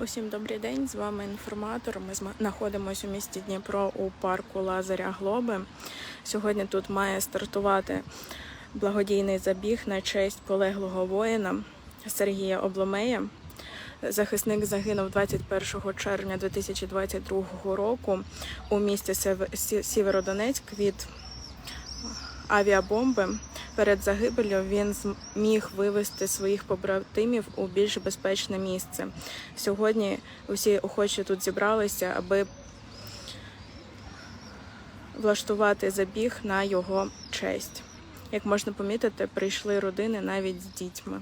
Усім добрий день. З вами інформатор. Ми знаходимося у місті Дніпро у парку Лазаря Глоби. Сьогодні тут має стартувати благодійний забіг на честь полеглого воїна Сергія Обломея. Захисник загинув 21 червня 2022 року у місті Сі- Сєвєродонецьк від авіабомби. Перед загибелью він зміг вивести своїх побратимів у більш безпечне місце. Сьогодні усі охочі тут зібралися, аби влаштувати забіг на його честь. Як можна помітити, прийшли родини навіть з дітьми.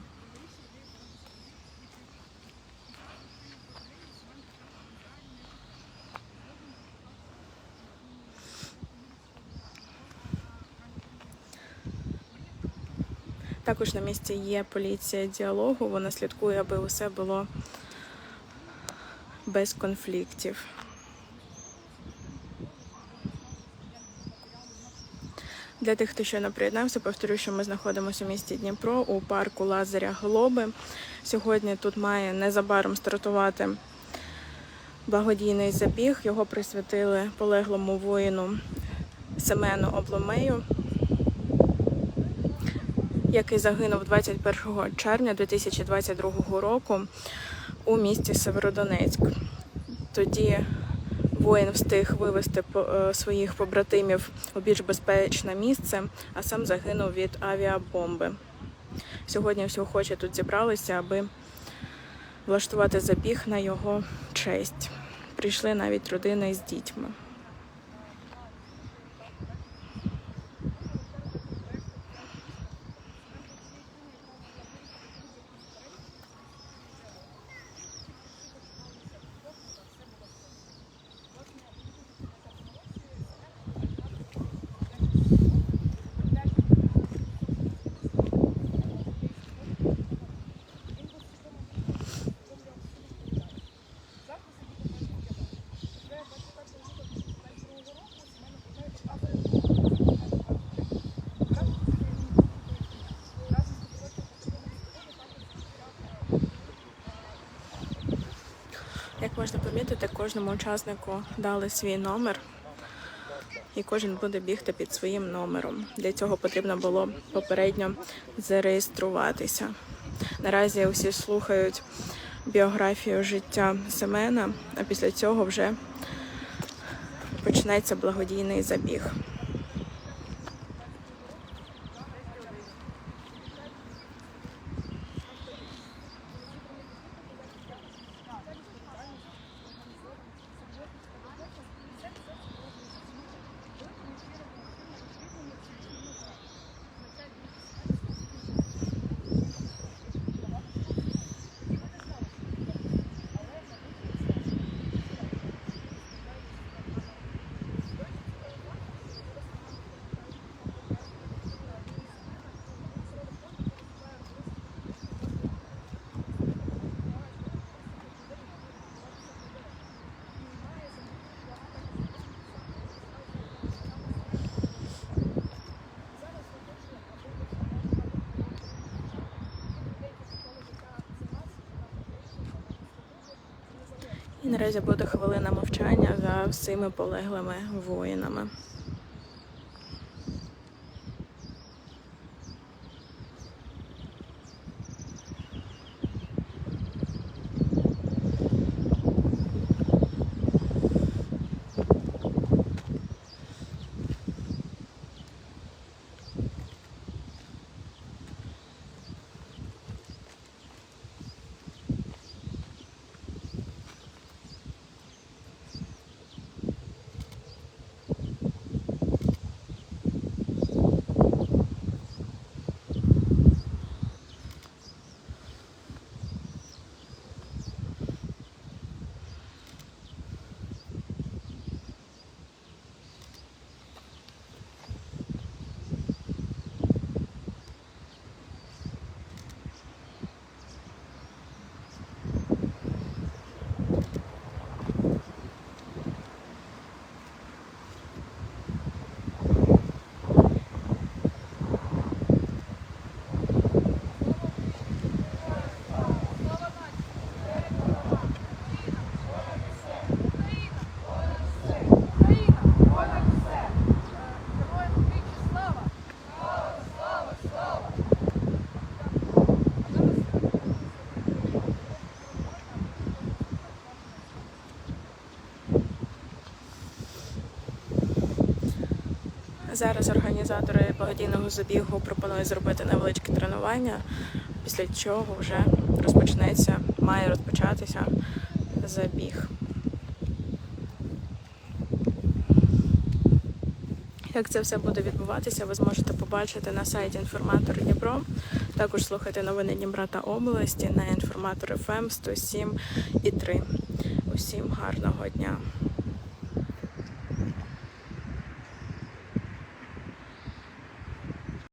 Також на місці є поліція діалогу. Вона слідкує, аби усе було без конфліктів. Для тих, хто не приєднався, повторю, що ми знаходимося у місті Дніпро у парку Лазаря Глоби. Сьогодні тут має незабаром стартувати благодійний забіг. Його присвятили полеглому воїну Семену Обломею який загинув 21 червня 2022 року у місті Северодонецьк. Тоді воїн встиг вивезти е, своїх побратимів у більш безпечне місце, а сам загинув від авіабомби. Сьогодні всі охочі тут зібралися, аби влаштувати забіг на його честь. Прийшли навіть родини з дітьми. Як можна помітити, кожному учаснику дали свій номер, і кожен буде бігти під своїм номером. Для цього потрібно було попередньо зареєструватися. Наразі усі слухають біографію життя Семена, а після цього вже почнеться благодійний забіг. І наразі буде хвилина мовчання за всіми полеглими воїнами. Зараз організатори благодійного забігу пропонують зробити невеличке тренування, після чого вже розпочнеться, має розпочатися забіг. Як це все буде відбуватися, ви зможете побачити на сайті інформатор Дніпро. Також слухайте новини Дніпра та області на інформатор ФМ 107 і 3. Усім гарного дня!